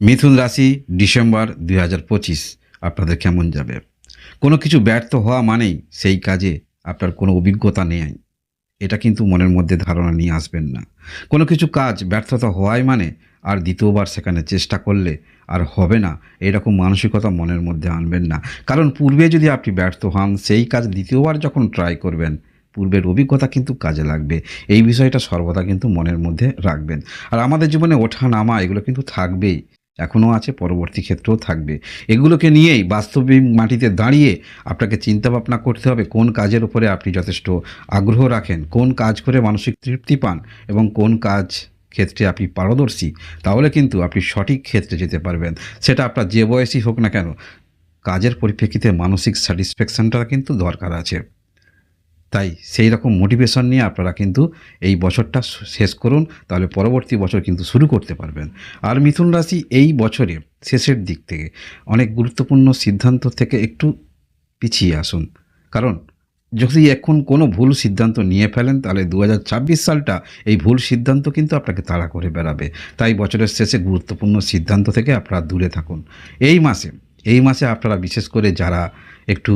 মিথুন রাশি ডিসেম্বর দুই হাজার পঁচিশ, আপনাদের কেমন যাবে? কোনো কিছু ব্যর্থ হওয়া মানেই সেই কাজে আপনার কোনো অভিজ্ঞতা নেই। এটা কিন্তু মনের মধ্যে ধারণা নিয়ে আসবেন না। কোনো কিছু কাজ ব্যর্থতা হওয়াই মানে আর দ্বিতীয়বার সেখানে চেষ্টা করলে আর হবে না। এরকম মানসিকতা মনের মধ্যে আনবেন না। কারণ পূর্বে যদি আপনি ব্যর্থ হন, সেই কাজ দ্বিতীয়বার যখন ট্রাই করবেন, পূর্বের অভিজ্ঞতা কিন্তু কাজে লাগবে। এই বিষয়টা সর্বদা কিন্তু মনের মধ্যে রাখবেন। আর আমাদের জীবনে ওঠা নামা এগুলো কিন্তু থাকবেই। এখনও আছে, পরবর্তী ক্ষেত্রেও থাকবে। এগুলোকে নিয়েই বাস্তবিক মাটিতে দাঁড়িয়ে আপনাকে চিন্তা ভাবনা করতে হবে, কোন কাজের উপরে আপনি যথেষ্ট আগ্রহ রাখেন, কোন কাজ করে মানসিক তৃপ্তি পান এবং কোন কাজ ক্ষেত্রে আপনি পারদর্শী, তাহলে কিন্তু আপনি সঠিক ক্ষেত্রে যেতে পারবেন। সেটা আপনার যে বয়সই হোক না কেন, কাজের পরিপ্রেক্ষিতে মানসিক স্যাটিসফ্যাকশনটা কিন্তু দরকার আছে। তাই সেই রকম মোটিভেশন নিয়ে আপনারা কিন্তু এই বছরটা শেষ করুন, তাহলে পরবর্তী বছর কিন্তু শুরু করতে পারবেন। আর মিথুন রাশি এই বছরে শেষের দিক থেকে অনেক গুরুত্বপূর্ণ সিদ্ধান্ত থেকে একটু পিছিয়ে আসুন। কারণ যদি এখন কোনো ভুল সিদ্ধান্ত নিয়ে ফেলেন, তাহলে দু হাজার ছাব্বিশ সালটা এই ভুল সিদ্ধান্ত কিন্তু আপনাকে তাড়া করে বেড়াবে। তাই বছরের শেষে গুরুত্বপূর্ণ সিদ্ধান্ত থেকে আপনারা দূরে থাকুন। এই মাসে এই মাসে আপনারা বিশেষ করে যারা একটু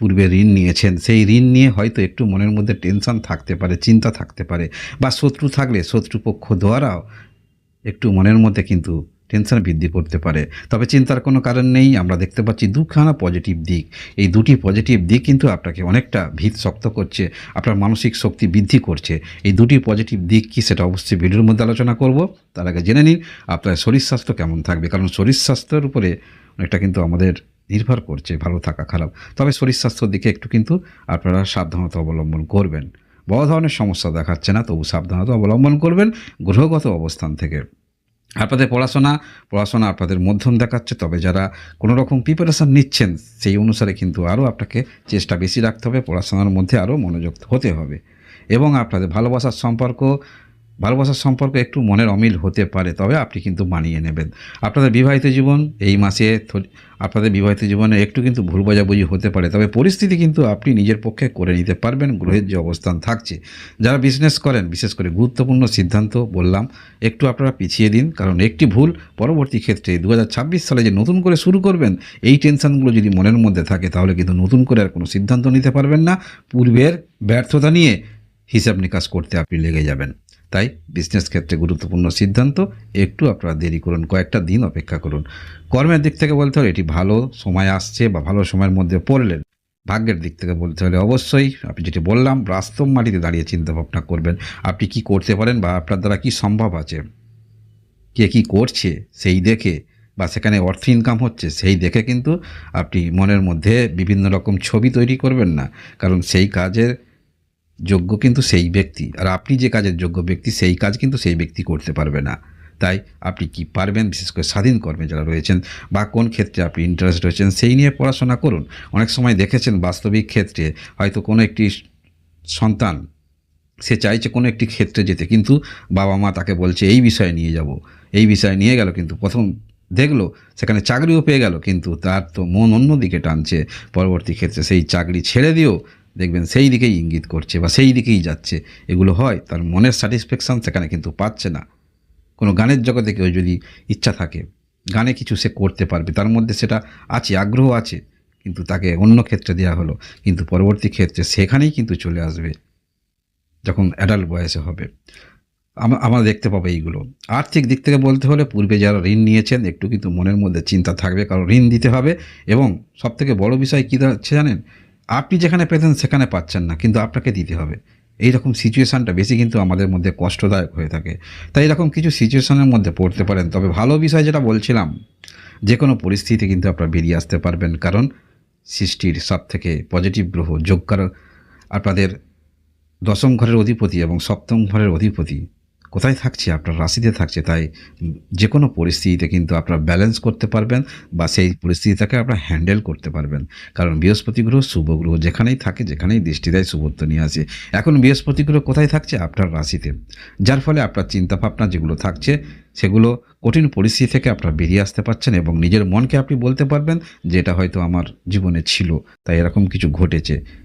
পূর্বে ঋণ নিয়েছেন, সেই ঋণ নিয়ে হয়তো একটু মনের মধ্যে টেনশন থাকতে পারে, চিন্তা থাকতে পারে বা শত্রু থাকলে শত্রুপক্ষ দ্বারাও একটু মনের মধ্যে কিন্তু টেনশন বৃদ্ধি করতে পারে। তবে চিন্তার কোনো কারণ নেই, আমরা দেখতে পাচ্ছি দুখানা পজিটিভ দিক। এই দুটি পজিটিভ দিক কিন্তু আপনাকে অনেকটা ভিত শক্ত করছে, আপনার মানসিক শক্তি বৃদ্ধি করছে। এই দুটি পজিটিভ দিক কি সেটা অবশ্যই ভিডিওর মধ্যে আলোচনা করব। তার আগে জেনে নিন, আপনার শরীর স্বাস্থ্য কেমন থাকবে? কারণ শরীর স্বাস্থ্যের উপরে অনেকটা কিন্তু আমাদের নির্ভর করছে, ভালো থাকা খারাপ। তবে শরীর স্বাস্থ্যর দিকে একটু কিন্তু আপনারা সাবধানতা অবলম্বন করবেন। বড় ধরনের সমস্যা দেখাচ্ছে না, তবু সাবধানতা অবলম্বন করবেন গ্রহগত অবস্থান থেকে। আপনাদের পড়াশোনা পড়াশোনা আপনাদের মধ্যম দেখাচ্ছে, তবে যারা কোনো রকম প্রিপারেশান নিচ্ছেন, সেই অনুসারে কিন্তু আরও আপনাকে চেষ্টা বেশি রাখতে হবে, পড়াশোনার মধ্যে আরও মনোযোগ হতে হবে। এবং আপনাদের ভালোবাসার সম্পর্ক ভালোবাসার সম্পর্ক একটু মনের অমিল হতে পারে, তবে আপনি কিন্তু মানিয়ে নেবেন। আপনাদের বিবাহিত জীবন এই মাসে আপনাদের বিবাহিত জীবনে একটু কিন্তু ভুল বোঝাবুঝি হতে পারে, তবে পরিস্থিতি কিন্তু আপনি নিজের পক্ষে করে নিতে পারবেন, গ্রহের যে অবস্থান থাকছে। যারা বিজনেস করেন, বিশেষ করে গুরুত্বপূর্ণ সিদ্ধান্ত বললাম, একটু আপনারা পিছিয়ে দিন, কারণ একটি ভুল পরবর্তী ক্ষেত্রে দু হাজার ছাব্বিশ সালে যে নতুন করে শুরু করবেন, এই টেনশনগুলো যদি মনের মধ্যে থাকে, তাহলে কিন্তু নতুন করে আর কোনো সিদ্ধান্ত নিতে পারবেন না। পূর্বের ব্যর্থতা নিয়ে হিসাব নিকাশ করতে আপনি লেগে যাবেন। তাই বিজনেস ক্ষেত্রে গুরুত্বপূর্ণ সিদ্ধান্ত, একটু আপনারা দেরি করুন, কয়েকটা দিন অপেক্ষা করুন। কর্মের দিক থেকে বলতে হলে এটি ভালো সময় আসছে বা ভালো সময়ের মধ্যে পড়লেন। ভাগ্যের দিক থেকে বলতে হলে অবশ্যই আপনি যেটি বললাম, বাস্তব মাটিতে দাঁড়িয়ে চিন্তা ভাবনা করবেন, আপনি কি করতে পারেন বা আপনার দ্বারা কি সম্ভব আছে? কে কি করছে সেই দেখে বা সেখানে অর্থ ইনকাম হচ্ছে সেই দেখে কিন্তু আপনি মনের মধ্যে বিভিন্ন রকম ছবি তৈরি করবেন না। কারণ সেই কাজের যোগ্য কিন্তু সেই ব্যক্তি। আর আপনি যে কাজের যোগ্য ব্যক্তি, সেই কাজ কিন্তু সেই ব্যক্তি করতে পারবে না। তাই আপনি কি পারবেন? বিশেষ করে স্বাধীন কর্মে যারা রয়েছেন বা কোন ক্ষেত্রে আপনি ইন্টারেস্ট রয়েছেন সেই নিয়ে পড়াশোনা করুন। অনেক সময় দেখেছেন বাস্তবিক ক্ষেত্রে হয়তো কোনো একটি সন্তান, সে চাইছে কোনো একটি ক্ষেত্রে যেতে, কিন্তু বাবা মা তাকে বলছে, এই বিষয়ে নিয়ে যাব। এই বিষয়ে নিয়ে গেল, কিন্তু প্রথম দেখল, সেখানে চাকরিও পেয়ে গেল, কিন্তু তার তো মন অন্য দিকে টানছে। পরবর্তী ক্ষেত্রে সেই চাকরি ছেড়ে দিয়েও দেখবেন সেই দিকেই ইঙ্গিত করছে বা সেই দিকেই যাচ্ছে। এগুলো হয়, তার মনের স্যাটিসফ্যাকশান সেখানে কিন্তু পাচ্ছে না। কোনো গানের জগতে কেউ যদি ইচ্ছা থাকে, গানে কিছু সে করতে পারবে, তার মধ্যে সেটা আছে, আগ্রহ আছে, কিন্তু তাকে অন্য ক্ষেত্রে দেওয়া হলো। কিন্তু পরবর্তী ক্ষেত্রে সেখানেই কিন্তু চলে আসবে, যখন অ্যাডাল্ট বয়সে হবে। আমা- আমরা দেখতে পাবো এইগুলো। আর্থিক দিক থেকে বলতে হলে পূর্বে যারা ঋণ নিয়েছেন, একটু কিন্তু মনের মধ্যে চিন্তা থাকবে, কারণ ঋণ দিতে হবে। এবং সবথেকে বড় বিষয় কী হচ্ছে জানেন? আপনি যেখানে পেতেন সেখানে পাচ্ছেন না, কিন্তু আপনাকে দিতে হবে। এই রকম সিচুয়েশানটা বেশি কিন্তু আমাদের মধ্যে কষ্টদায়ক হয়ে থাকে। তাই এরকম কিছু সিচুয়েশনের মধ্যে পড়তে পারেন। তবে ভালো বিষয় যেটা বলছিলাম, যে কোনো পরিস্থিতি কিন্তু আপনারা বেরিয়ে আসতে পারবেন, কারণ সৃষ্টির সব থেকে পজিটিভ গ্রহ যোগ্যার আপনাদের দশম ঘরের অধিপতি এবং সপ্তম ঘরের অধিপতি কোথায় থাকছে, আপনার রাশিতে থাকছে, তাই যে কোনো পরিস্থিতিতে কিন্তু আপনারা ব্যালেন্স করতে পারবেন বা সেই পরিস্থিতিটাকে আপনারা হ্যান্ডেল করতে পারবেন। কারণ বৃহস্পতি গ্রহ, শুভ গ্রহ যেখানেই থাকে, যেখানেই দৃষ্টি দেয় শুভত্ব নিয়ে আসে। এখন বৃহস্পতি গ্রহ কোথায় থাকছে? আপনার রাশিতে। যার ফলে আপনার চিন্তাভাবনা যেগুলো থাকছে, সেগুলো কঠিন পরিস্থিতি থেকে আপনারা বেরিয়ে আসতে পারছেন এবং নিজের মনকে আপনি বলতে পারবেন যে, এটা হয়তো আমার জীবনে ছিল। তাই এরকম কিছু ঘটেছে।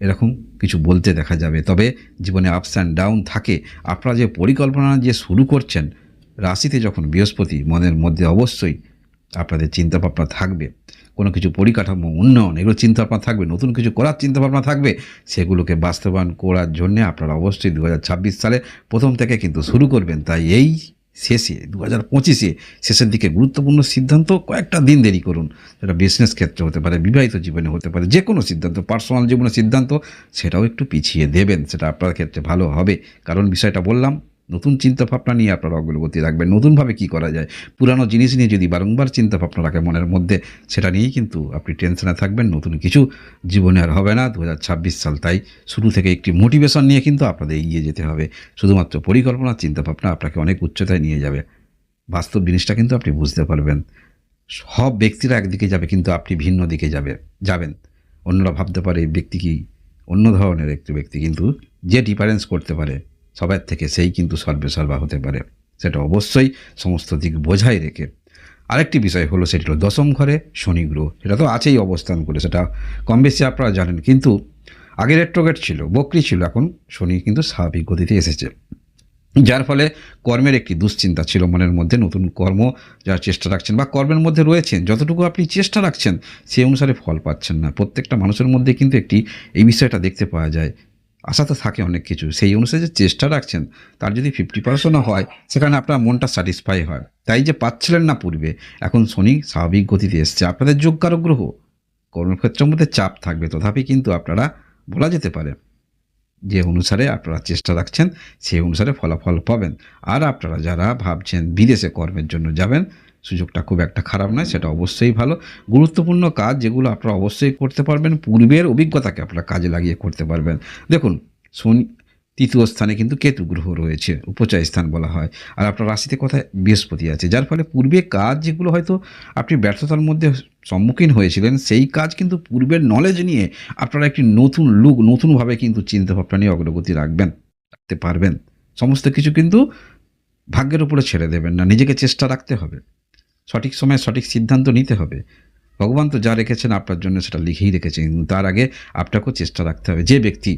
এরকম কিছু বলতে দেখা যাবে। তবে জীবনে আপস অ্যান্ড ডাউন থাকে। আপনারা যে পরিকল্পনা যে শুরু করছেন, রাশিতে যখন বৃহস্পতি, মনের মধ্যে অবশ্যই আপনাদের চিন্তাভাবনা থাকবে। কোনো কিছু পরিকাঠামো উন্নয়ন, এগুলো চিন্তাভাবনা থাকবে, নতুন কিছু করার চিন্তাভাবনা থাকবে, সেগুলোকে বাস্তবায়ন করার জন্যে আপনারা অবশ্যই দু হাজার ছাব্বিশ সালে প্রথম থেকে কিন্তু শুরু করবেন। তাই এই শেষে দু হাজার পঁচিশে শেষের দিকে গুরুত্বপূর্ণ সিদ্ধান্ত, কয়েকটা দিন দেরি করুন। যেটা বিজনেস ক্ষেত্রে হতে পারে, বিবাহিত জীবনে হতে পারে যে কোনো সিদ্ধান্ত পার্সোনাল জীবনের সিদ্ধান্ত, সেটাও একটু পিছিয়ে দেবেন। সেটা আপনার ক্ষেত্রে ভালো হবে। কারণ বিষয়টা বললাম নতুন চিন্তাভাবনা নিয়ে আপনারা অগ্রগতি রাখবেন। নতুনভাবে কি করা যায়? পুরানো জিনিস নিয়ে যদি বারংবার চিন্তাভাবনা রাখে মনের মধ্যে, সেটা নিয়েই কিন্তু আপনি টেনশনে থাকবেন। নতুন কিছু জীবনে আর হবে না। দু হাজার ছাব্বিশ সাল তাই শুরু থেকে একটি মোটিভেশন নিয়ে কিন্তু আপনাদের এগিয়ে যেতে হবে। শুধুমাত্র পরিকল্পনা, চিন্তাভাবনা আপনাকে অনেক উচ্চতায় নিয়ে যাবে। বাস্তব জিনিসটা কিন্তু আপনি বুঝতে পারবেন। সব ব্যক্তিরা একদিকে যাবে, কিন্তু আপনি ভিন্ন দিকে যাবে, যাবেন। অন্যরা ভাবতে পারে ব্যক্তি কি? অন্য ধরনের একটি ব্যক্তি, কিন্তু যে ডিফারেন্স করতে পারে সবার থেকে সেই কিন্তু সর্বে সর্বা হতে পারে। সেটা অবশ্যই সমস্ত দিক বোঝাই রেখে। আরেকটি বিষয় হলো, সেটি হলো দশম ঘরে শনি গ্রহ। সেটা তো আছেই অবস্থান করে, সেটা কম বেশি আপনারা জানেন। কিন্তু আগে রেট্রোগেট ছিল, বকরি ছিল, এখন শনি কিন্তু স্বাভাবিক গতিতে এসেছে। যার ফলে কর্মের একটি দুশ্চিন্তা ছিল মনের মধ্যে, নতুন কর্ম যার চেষ্টা রাখছেন বা কর্মের মধ্যে রয়েছেন, যতটুকু আপনি চেষ্টা রাখছেন সেই অনুসারে ফল পাচ্ছেন না। প্রত্যেকটা মানুষের মধ্যে কিন্তু একটি, এই বিষয়টা দেখতে পাওয়া যায় আশা তো থাকে অনেক কিছু। সেই অনুসারে যে চেষ্টা রাখছেন, তার যদি ফিফটি পার্সেন্টও হয়, সেখানে আপনার মনটা স্যাটিসফাই হয়। তাই যে পাচ্ছিলেন না পূর্বে, এখন শনি স্বাভাবিক গতিতে এসছে। আপনাদের যোগ্যারক গ্রহ, কর্মক্ষেত্রের মধ্যে চাপ থাকবে, তথাপি কিন্তু আপনারা বলা যেতে পারে যে অনুসারে আপনারা চেষ্টা রাখছেন, সেই অনুসারে ফলাফল পাবেন। আর আপনারা যারা ভাবছেন বিদেশে কর্মের জন্য যাবেন সুযোগটা খুব একটা খারাপ নয়, সেটা অবশ্যই ভালো। গুরুত্বপূর্ণ কাজ যেগুলো আপনারা অবশ্যই করতে পারবেন, পূর্বের অভিজ্ঞতাকে আপনারা কাজে লাগিয়ে করতে পারবেন। দেখুন, শনি তৃতীয় স্থানে কিন্তু কেতু গ্রহ রয়েছে, উপচয় স্থান বলা হয়। আর আপনার রাশিতে কোথায়? বৃহস্পতি আছে, যার ফলে পূর্বে কাজ যেগুলো হয়তো আপনি ব্যর্থতার মধ্যে সম্মুখীন হয়েছিলেন, সেই কাজ কিন্তু পূর্বের নলেজ নিয়ে আপনারা একটি নতুন লুক নতুনভাবে কিন্তু চিন্তাভাবনা নিয়ে অগ্রগতি রাখবেন, রাখতে পারবেন। সমস্ত কিছু কিন্তু ভাগ্যের উপরে ছেড়ে দেবেন না, নিজেকে চেষ্টা রাখতে হবে। সঠিক সময়ে সঠিক সিদ্ধান্ত নিতে হবে। ভগবান তো যা রেখেছেন আপনার জন্য সেটা লিখেই রেখেছেন। কিন্তু তার আগে আপনাকেও চেষ্টা রাখতে হবে। যে ব্যক্তি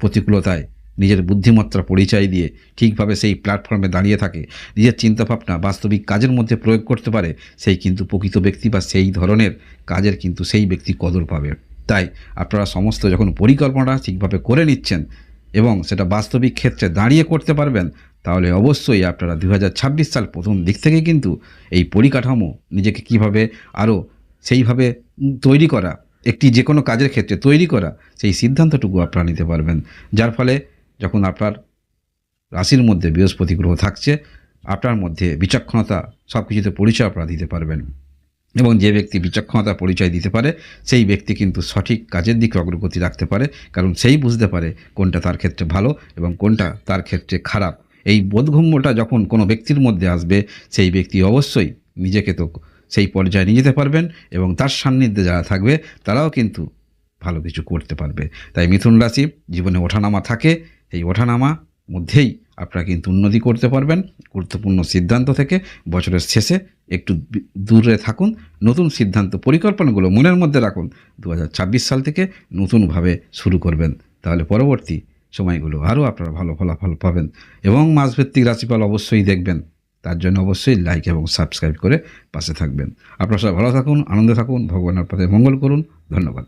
প্রতিকূলতায় নিজের বুদ্ধিমত্তা, পরিচয় দিয়ে ঠিকভাবে সেই প্ল্যাটফর্মে দাঁড়িয়ে থাকে, নিজের চিন্তাভাবনা বাস্তবিক কাজের মধ্যে প্রয়োগ করতে পারে, সেই কিন্তু প্রকৃত ব্যক্তি বা সেই ধরনের কাজের কিন্তু সেই ব্যক্তি কদর পাবে। তাই আপনারা সমস্ত যখন পরিকল্পনাটা ঠিকভাবে করে নিচ্ছেন এবং সেটা বাস্তবিক ক্ষেত্রে দাঁড়িয়ে করতে পারবেন তাহলে অবশ্যই আপনারা দু হাজার ছাব্বিশ সাল প্রথম দিক থেকে কিন্তু এই পরিকাঠামো নিজেকে কীভাবে আরও সেইভাবে তৈরি করা, একটি যে কোনো কাজের ক্ষেত্রে তৈরি করা, সেই সিদ্ধান্তটুকু আপনারা নিতে পারবেন। যার ফলে যখন আপনার রাশির মধ্যে বৃহস্পতি গ্রহ থাকছে, আপনার মধ্যে বিচক্ষণতা সব কিছুতে পরিচয় আপনারা দিতে পারবেন। এবং যে ব্যক্তি বিচক্ষণতা পরিচয় দিতে পারে, সেই ব্যক্তি কিন্তু সঠিক কাজের দিকে অগ্রগতি রাখতে পারে, কারণ সেই বুঝতে পারে কোনটা তার ক্ষেত্রে ভালো এবং কোনটা তার ক্ষেত্রে খারাপ। এই বোধগম্যটা যখন কোনো ব্যক্তির মধ্যে আসবে, সেই ব্যক্তি অবশ্যই নিজেকে তো সেই পর্যায়ে নিয়ে যেতে পারবেন এবং তার সান্নিধ্যে যারা থাকবে, তারাও কিন্তু ভালো কিছু করতে পারবে। তাই মিথুন রাশি, জীবনে ওঠানামা থাকে। এই ওঠানামা মধ্যেই আপনারা কিন্তু উন্নতি করতে পারবেন। গুরুত্বপূর্ণ সিদ্ধান্ত থেকে বছরের শেষে একটু দূরে থাকুন। নতুন সিদ্ধান্ত পরিকল্পনাগুলো মনের মধ্যে রাখুন। দু হাজার ছাব্বিশ সাল থেকে নতুনভাবে শুরু করবেন। তাহলে পরবর্তী সময়গুলো আরও আপনারা ভালো ফলাফল পাবেন। এবং মাঝভিত্তিক রাশিফল অবশ্যই দেখবেন। তার জন্য অবশ্যই লাইক এবং সাবস্ক্রাইব করে পাশে থাকবেন। আপনারা সবাই ভালো থাকুন, আনন্দে থাকুন, ভগবানের পথে মঙ্গল করুন। ধন্যবাদ।